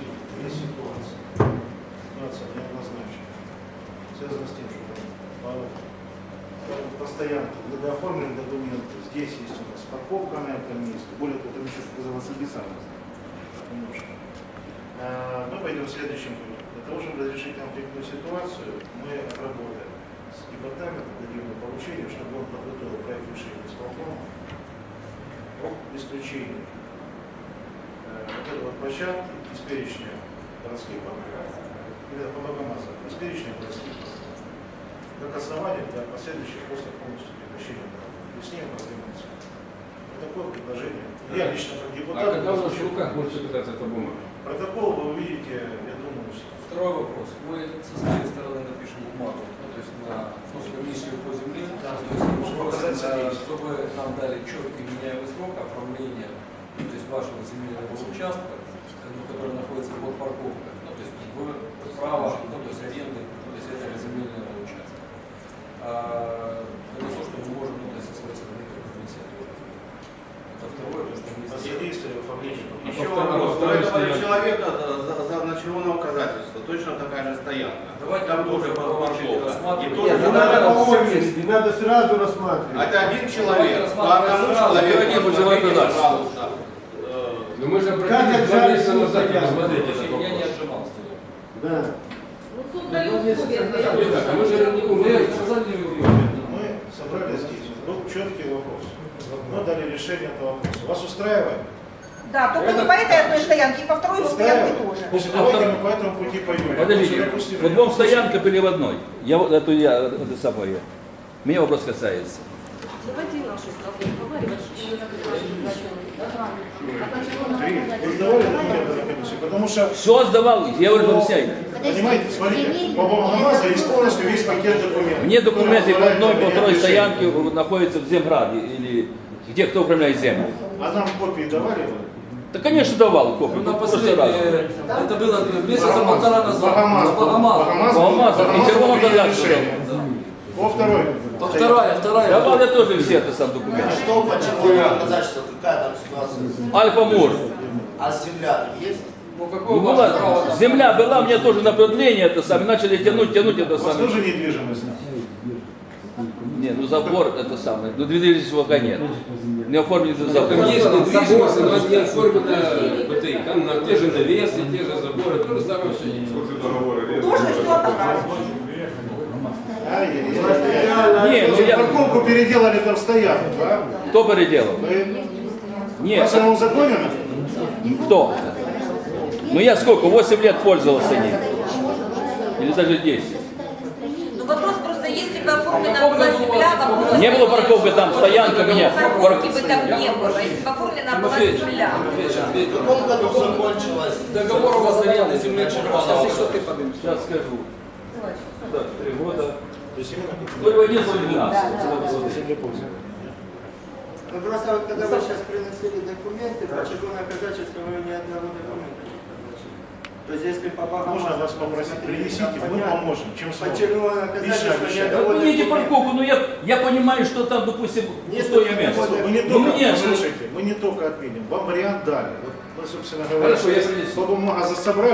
Действительно, есть ситуация. Ситуация неоднозначная. Связана с тем, что по, по постоянке недооформлены документы. Здесь есть у нас парковка на этом месте. Более того, там еще показалось обязательность. Немножко. Мы пойдем следующим путем. Для того, чтобы разрешить конфликтную ситуацию, мы отработаем с департаментом, дадим ему поручение, чтобы он подготовил проект решения исполкома об исключении вот этой вот площадки из перечня городских или по Богомазу, из перечня городских как основание для последующих после полностью прекращения дорог. И с ним продвинуться. Вот такое предложение. Я лично как А депутат. когда у нас в руках может оказаться эта бумага? Протокол вы увидите, я думаю, что Второй вопрос. Мы со своей стороны напишем бумагу, ну, то есть на ну, комиссию по земле, Да. то есть Чтобы содействие. чтобы нам дали четкий меняемый срок оформления, то есть вашего земельного участка, который находится под парковкой, ну, то есть в право, ну, то есть аренды, ну, то есть этого земельного участка. А, это то, что мы можем, ну, то есть со своей стороны комиссия тоже. Это второе, то, что мы содействие оформлению. Еще вопрос. У повторю, этого что я- человека за, за ночевное указательство точно такая же стоянка. Давайте Там тоже парковка. рассматриваем. И тоже Нет, не надо по очереди, надо сразу рассматривать. Это один человек. По одному человеку. Пожалуйста. Ну мы же Как обратились два месяца назад, посмотрите этот Я не вопрос. отжимался. Да. Ну, суд дает условия. Итак, а мы же мы сказали. Мы собрали здесь. Был четкий вопрос. Мы дали решение этого вопроса. Вас устраивает? Да, только не по этой одной стоянке, и по второй стоянке тоже. Значит, давайте мы по этому пути пойдем. Подождите, Потому что, допустим, в двум стоянках или в одной? Я вот эту я это самое. Меня вопрос касается. Давайте наши сразу? Потому что, Все сдавал, я говорю, объясняйте. понимаете, смотрите, по Богомазу есть полностью весь пакет документов. Мне документы по одной, по второй стоянке находятся в Земграде или где кто управляет землей. А нам копии давали вы? Да, конечно, давал копию, Ну, на последнее, это было месяца полтора назад. Богомаз. Богомаз. Богомаз. Богомаз, Богомаз и решение. По второй. А Вторая, вторая. Давал я тоже все это сам документ. Что по червоному доказательству, какая там ситуация? Альфа Мур. А земля есть? Ну, Ну, была, там? земля была, мне тоже на продление это самое, начали тянуть, тянуть это У вас самое. тоже недвижимость? Не, ну забор это самое, ну движения пока нет. Не оформлен Там забор. есть недвижимость, но не оформлена БТИ. Там на те же навесы, те же заборы, то же самое все есть. Тоже все отобрали. Ай-яй-яй. Не, ну я- Парковку переделали там стоянку, да? Кто переделал? Вы... Нет, Вас она узаконена? кто? Ну я сколько, 8 лет пользовался ней. Или даже 10. Ну вопрос просто, если бы оформлена была земля, вопрос... Не было парковки там, стоянка меня. Парковки бы там не было, если бы оформлена была земля. В каком году закончилась? Договор у вас аренды земли Червонова. Сейчас скажу. Да, три года. То есть именно как- Только 11 12. землепользование. Ну просто вот когда вы сейчас приносили документы, по червоному доказательству вы ни одного документа не предложили. То есть если по Богомазу... Можно вас попросить, принесите, мы поможем. Чем По сможем. червоному Лично доказательству ни одного документа. парковку, ну я, я понимаю, что там, допустим, пустое место. Мы не Ну, только, мне, слушайте, мы не только отменим, вам вариант дали. Вот мы, собственно говоря, Хорошо, я по бумага собрали.